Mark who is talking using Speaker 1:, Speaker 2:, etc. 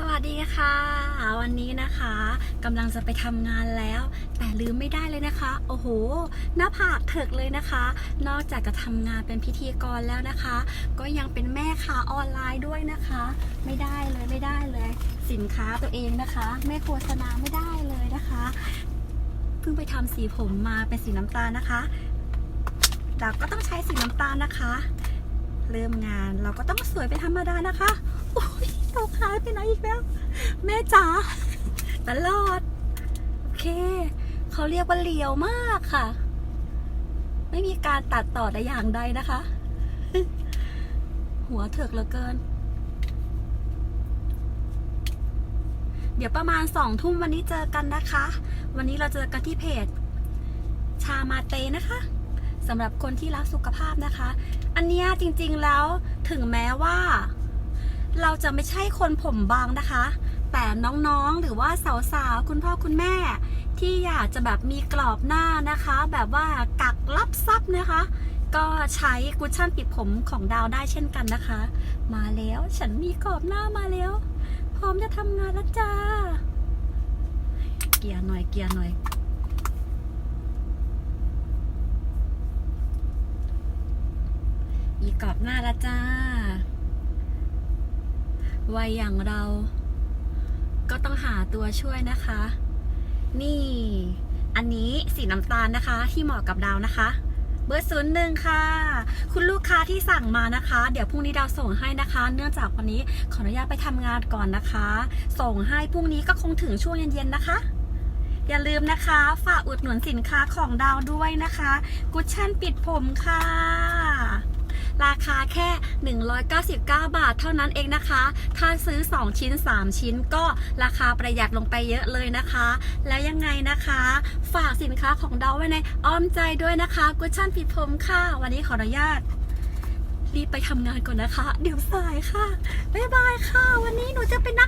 Speaker 1: สวัสดีค่ะ วันนี้นะคะกำลังจะไปทำงานแล้ว แต่ลืมไม่ได้เลยนะคะ โอ้โห หน้าผากเถิกเลยนะคะ นอกจากจะทำงานเป็นพิธีกรแล้วนะคะ ก็ยังเป็นแม่ค้าออนไลน์ด้วยนะคะ ไม่ได้เลยไม่ได้เลย สินค้าตัวเองนะคะ ไม่โฆษณาไม่ได้เลยนะคะ เพิ่งไปทำสีผมมาเป็นสีน้ำตาลนะคะเราก็ต้องใช้สีน้ำตาลนะคะ เริ่มงานเราก็ต้องสวยเป็นธรรมดานะคะโอ้ย ตกหายไปไหนอีกแล้ว แม่จ๋าตลอด โอเค เขาเรียกว่าเลียวมากค่ะ ไม่มีการตัดต่อแต่อย่างใดนะคะ หัวเถิกเหลือเกิน เดี๋ยวประมาณสองทุ่มวันนี้เจอกันนะคะ วันนี้เราเจอกันที่เพจ ชามาเตนะคะสำหรับคนที่รักสุขภาพนะคะ อันเนี้ยจริงๆแล้วถึงแม้ว่า เราจะไม่ใช่คนผมบางนะคะ แต่น้องๆหรือว่าสาวๆคุณพ่อคุณแม่ ที่อยากจะแบบมีกรอบหน้านะคะ แบบว่ากักรับซับนะคะ ก็ใช้กุชชั่นปิดผมของดาวได้เช่นกันนะคะ มาแล้วฉันมีกรอบหน้ามาแล้ว พร้อมจะทำงานแล้วจ้า เกียร์หน่อยเกียร์หน่อยมีกรอบหน้าแล้วจ้า วัยอย่างเรา ก็ต้องหาตัวช่วยนะคะ นี่ อันนี้สีน้ำตาลนะคะ ที่เหมาะกับดาวนะคะ เบอร์ศูนย์หนึ่งค่ะ คุณลูกค้าที่สั่งมานะคะ เดี๋ยวพรุ่งนี้ดาวส่งให้นะคะ เนื่องจากวันนี้ขออนุญาตไปทำงานก่อนนะคะ ส่งให้พรุ่งนี้ก็คงถึงช่วงเย็นๆนะคะอย่าลืมนะคะ ฝากอุดหนุนสินค้าของดาวด้วยนะคะ กุชชั่นปิดผมค่ะ ราคาแค่ 199 บาทเท่านั้นเองนะคะ ถ้าซื้อ 2 ชิ้น 3 ชิ้นก็ราคาประหยัดลงไปเยอะเลยนะคะ แล้วยังไงนะคะ ฝากสินค้าของเราไว้ในอ้อมใจด้วยนะคะกุชชั่นปิดผมค่ะ วันนี้ขออนุญาตรีบไปทำงานก่อนนะคะ เดี๋ยวสายค่ะ บ๊ายบายค่ะ วันนี้หนูจะเป็นนักกีฬาค่ะค่ะ